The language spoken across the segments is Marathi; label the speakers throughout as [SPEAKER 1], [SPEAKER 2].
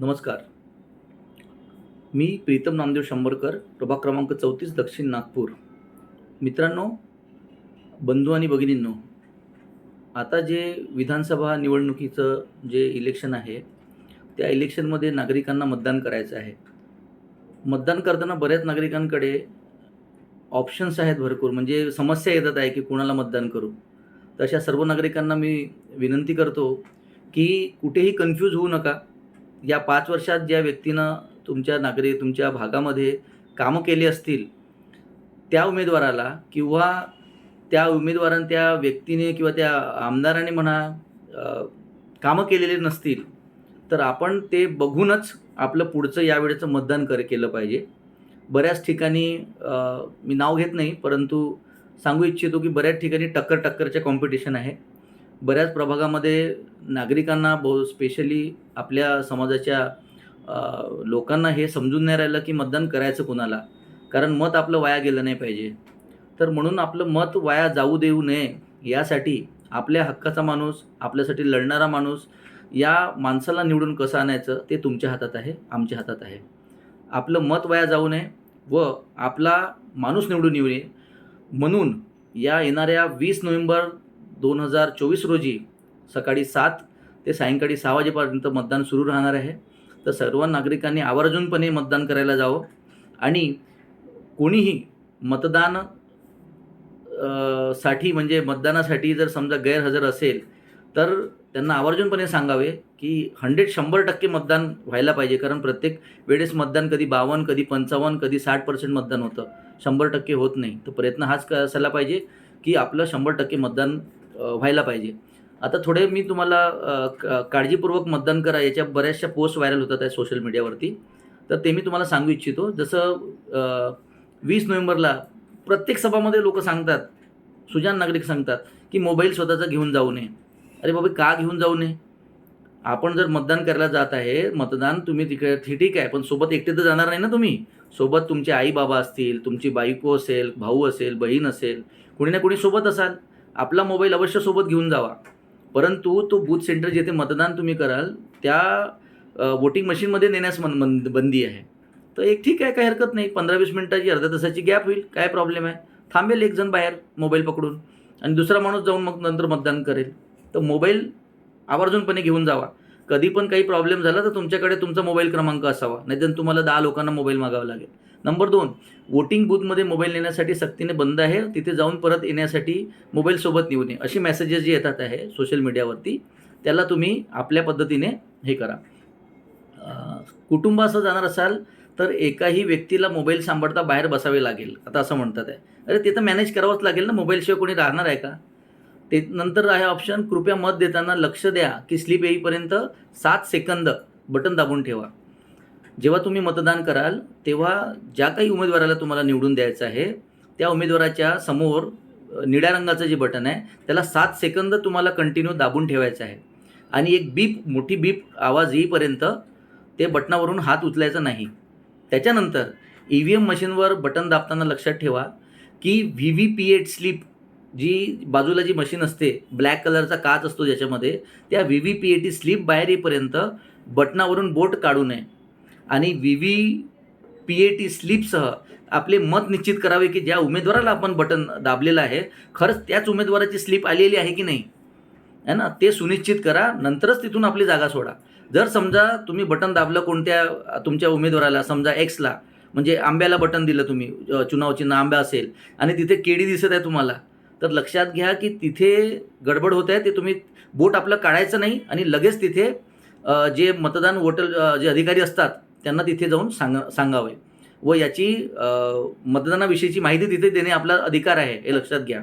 [SPEAKER 1] नमस्कार. मी प्रीतम नामदेव शंभरकर प्रभाग क्रमांक चौतीस दक्षिण नागपूर. मित्रांनो बंधू आणि भगिनींनो आता जे विधानसभा निवडणुकीचं जे इलेक्शन आहे त्या इलेक्शनमध्ये नागरिकांना मतदान करायचं आहे. मतदान करताना बऱ्याच नागरिकांकडे ऑप्शन्स आहेत भरपूर. म्हणजे समस्या येतात आहे की कुणाला मतदान करू. तर अशा सर्व नागरिकांना मी विनंती करतो की कुठेही कन्फ्यूज होऊ नका. या पाच वर्षात ज्या व्यक्तीनं तुमच्या नागरिक तुमच्या भागामध्ये कामं केली असतील त्या उमेदवाराला किंवा त्या उमेदवारांनी त्या व्यक्तीने किंवा त्या आमदाराने म्हणा कामं केलेले नसतील तर आपण ते बघूनच आपलं पुढचं यावेळेचं मतदान कर केलं पाहिजे. बऱ्याच ठिकाणी मी नाव घेत नाही परंतु सांगू इच्छितो की बऱ्याच ठिकाणी टक्कर टक्करचे कॉम्पिटिशन आहे. बऱ्याच प्रभागामध्ये नागरिकांना बहु स्पेशली आपल्या समाजाच्या लोकांना हे समजून नाही राहिलं की मतदान करायचं कुणाला. कारण मत आपलं वाया गेलं नाही पाहिजे. तर म्हणून आपलं मत वाया जाऊ देऊ नये यासाठी आपल्या हक्काचा माणूस आपल्यासाठी लढणारा माणूस या माणसाला निवडून कसं आणायचं ते तुमच्या हातात आहे आमच्या हातात आहे. आपलं मत वाया जाऊ नये व आपला माणूस निवडून येऊ नये. म्हणून या येणाऱ्या वीस नोव्हेंबर दोन हजार चोवीस रोजी सकाळी सात ते सायंकाळी सहा वाजेपर्यंत मतदान सुरू राहणार आहे. तर सर्व नागरिकांनी आवर्जूनपणे मतदान करायला जावं आणि कोणीही मतदानसाठी म्हणजे मतदानासाठी जर समजा गैरहजर असेल तर त्यांना आवर्जूनपणे सांगावे की हंड्रेड शंभर टक्के मतदान व्हायला पाहिजे. कारण प्रत्येक वेळेस मतदान कधी बावन्न कधी पंचावन्न कधी साठ पर्सेंट मतदान होतं. शंभर टक्के होत नाही. तर प्रयत्न हाच क- असायला पाहिजे की आपलं शंभर टक्के मतदान व्हायला पाहिजे. आता थोडे मी तुम्हाला काळजीपूर्वक मतदान करा याच्या बऱ्याचशा पोस्ट व्हायरल होतात आहे सोशल मीडियावरती. तर ते मी तुम्हाला सांगू इच्छितो. जसं वीस नोव्हेंबरला प्रत्येक सभामध्ये लोक सांगतात सुजान नागरिक सांगतात की मोबाईल स्वतःचा घेऊन जाऊ नये. अरे बाबा का घेऊन जाऊ नये? आपण जर मतदान करायला जात आहे मतदान तुम्ही तिकडे ठीक आहे पण सोबत एकटे तर जाणार नाही ना तुम्ही. सोबत तुमचे आई बाबा असतील तुमची बायको असेल भाऊ असेल बहीण असेल कुणी ना कुणी सोबत असाल. आपला मोबाईल अवश्य सोबत घेऊन जावा. परंतु तो बूथ सेंटर जिथे मतदान तुम्ही कराल त्या वोटिंग मशीनमध्ये नेण्यास मन मन- बंदी आहे. तर एक ठीक आहे काही हरकत नाही. पंधरा वीस मिनिटाची अर्ध्या तासाची गॅप होईल काय प्रॉब्लेम आहे? थांबेल एक जण बाहेर मोबाईल पकडून आणि दुसरा माणूस जाऊन मग नंतर मतदान करेल. तर मोबाईल आवर्जूनपणे घेऊन जावा. कधी पण काही प्रॉब्लेम झाला तर तुमच्याकडे तुमचा मोबाईल क्रमांक असावा. नाहीतर तुम्हाला दहा लोकांना मोबाईल मागावा लागेल. नंबर दोन वोटिंग बूथमध्ये मोबाईल नेण्यासाठी सक्तीने बंद आहे तिथे जाऊन परत येण्यासाठी मोबाईलसोबत नेऊ नये. अशी मेसेजेस जे येतात आहे सोशल मीडियावरती त्याला तुम्ही आपल्या पद्धतीने हे करा. कुटुंबासह जाणार असाल तर एकाही व्यक्तीला मोबाईल सांभाळता बाहेर बसावे लागेल. आता असं म्हणतात आहे. अरे ते तर मॅनेज करावंच लागेल ना मोबाईलशिवाय कोणी राहणार आहे का? ते नंतर आहे ऑप्शन कृपया मत देताना लक्ष द्या की स्लीप येईपर्यंत सात सेकंद बटन दाबून ठेवा. जेव्हा तुम्ही मतदान कराल तेव्हा ज्या काही उमेदवाराला तुम्हाला निवडून द्यायचं आहे त्या उमेदवाराच्या समोर निळ्या रंगाचं जे बटन आहे त्याला सात सेकंद तुम्हाला कंटिन्यू दाबून ठेवायचं आहे. आणि एक बीप मोठी बीप आवाज येईपर्यंत ते बटनावरून हात उचलायचा नाही. त्याच्यानंतर ई व्ही एम मशीनवर बटन दाबताना लक्षात ठेवा की V V P A T slip जी बाजूला जी मशीन असते ब्लॅक कलरचा काच असतो ज्याच्यामध्ये त्या V V P A T slip बाहेर येईपर्यंत बटनावरून बोट काढू नये. आणि V V P A T स्लिपसह आपले मत निश्चित करावे की ज्या उमेदवाराला आपण बटन दाबलेलं आहे खरंच त्याच उमेदवाराची स्लिप आलेली आहे की नाही? है ना? ते सुनिश्चित करा नंतरच तिथून आपली जागा सोडा. जर समजा तुम्ही बटन दाबलं कोणत्या तुमच्या उमेदवाराला समजा एक्सला म्हणजे आंब्याला बटन दिलं तुम्ही चुनाव चिन्ह आंबा असेल आणि तिथे केळी दिसत आहे तुम्हाला तर लक्षात घ्या की तिथे गडबड होत आहे ते तुम्ही बोट आपलं काढायचं नाही आणि लगेच तिथे जे मतदान वोटर जे अधिकारी असतात त्यांना तिथे जाऊन सांग सांगावे. व याची मतदानाविषयीची माहिती तिथे देणे आपला अधिकार आहे हे लक्षात घ्या.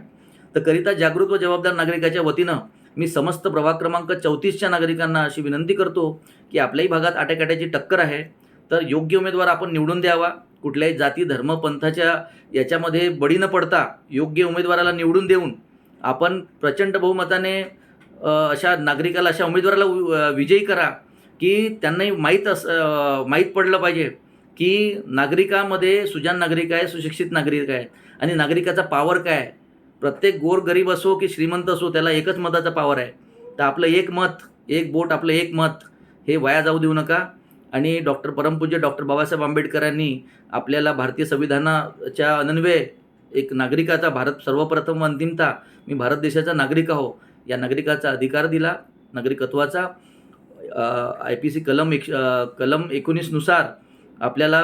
[SPEAKER 1] तर करिता जागृत व जबाबदार नागरिकाच्या वतीनं मी समस्त प्रभाग क्रमांक चौतीसच्या नागरिकांना अशी विनंती करतो की आपल्याही भागात आट्याकाट्याची टक्कर आहे. तर योग्य उमेदवार आपण निवडून द्यावा. कुठल्याही जाती धर्म पंथाच्या याच्यामध्ये बळी न पडता योग्य उमेदवाराला निवडून देऊन आपण प्रचंड बहुमताने अशा नागरिकाला अशा उमेदवाराला विजयी करा. की त्यांनाही माहीत अस माहीत पडलं पाहिजे की नागरिकामध्ये सुजान नागरिक आहे सुशिक्षित नागरिक आहे आणि नागरिकाचा पावर काय आहे? प्रत्येक गोर गरीब असो की श्रीमंत असो त्याला एकच मताचा पावर आहे. तर आपलं एक मत एक बोट आपलं एक मत हे वाया जाऊ देऊ नका. आणि डॉक्टर परमपूज्य डॉक्टर बाबासाहेब आंबेडकरांनी आपल्याला भारतीय संविधानाच्या अन्वये एक नागरिकाचा भारत सर्वप्रथम अंतिमता मी भारत देशाचा नागरिक आहो. या नागरिकाचा अधिकार दिला नागरिकत्वाचा. आय पी सी कलम एक कलम एकोणीसनुसार आपल्याला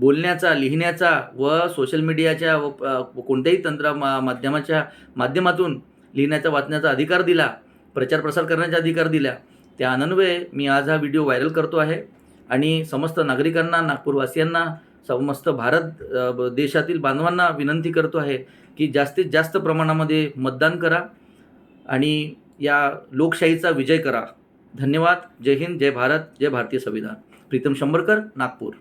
[SPEAKER 1] बोलण्याचा लिहिण्याचा व सोशल मीडियाच्या व कोणत्याही तंत्र मा माध्यमाच्या माध्यमातून लिहिण्याचा वाचण्याचा अधिकार दिला प्रचार प्रसार करण्याचा अधिकार दिला त्या अनन्वये मी आज हा व्हिडिओ व्हायरल करतो आहे. आणि समस्त नागरिकांना नागपूरवासियांना समस्त भारत देशातील बांधवांना विनंती करतो आहे की जास्तीत जास्त प्रमाणामध्ये मतदान करा. आणि या लोकशाहीचा विजय करा. धन्यवाद. जय हिंद. जय भारत. जय भारतीय संविधान. प्रीतम शंभरकर नागपूर.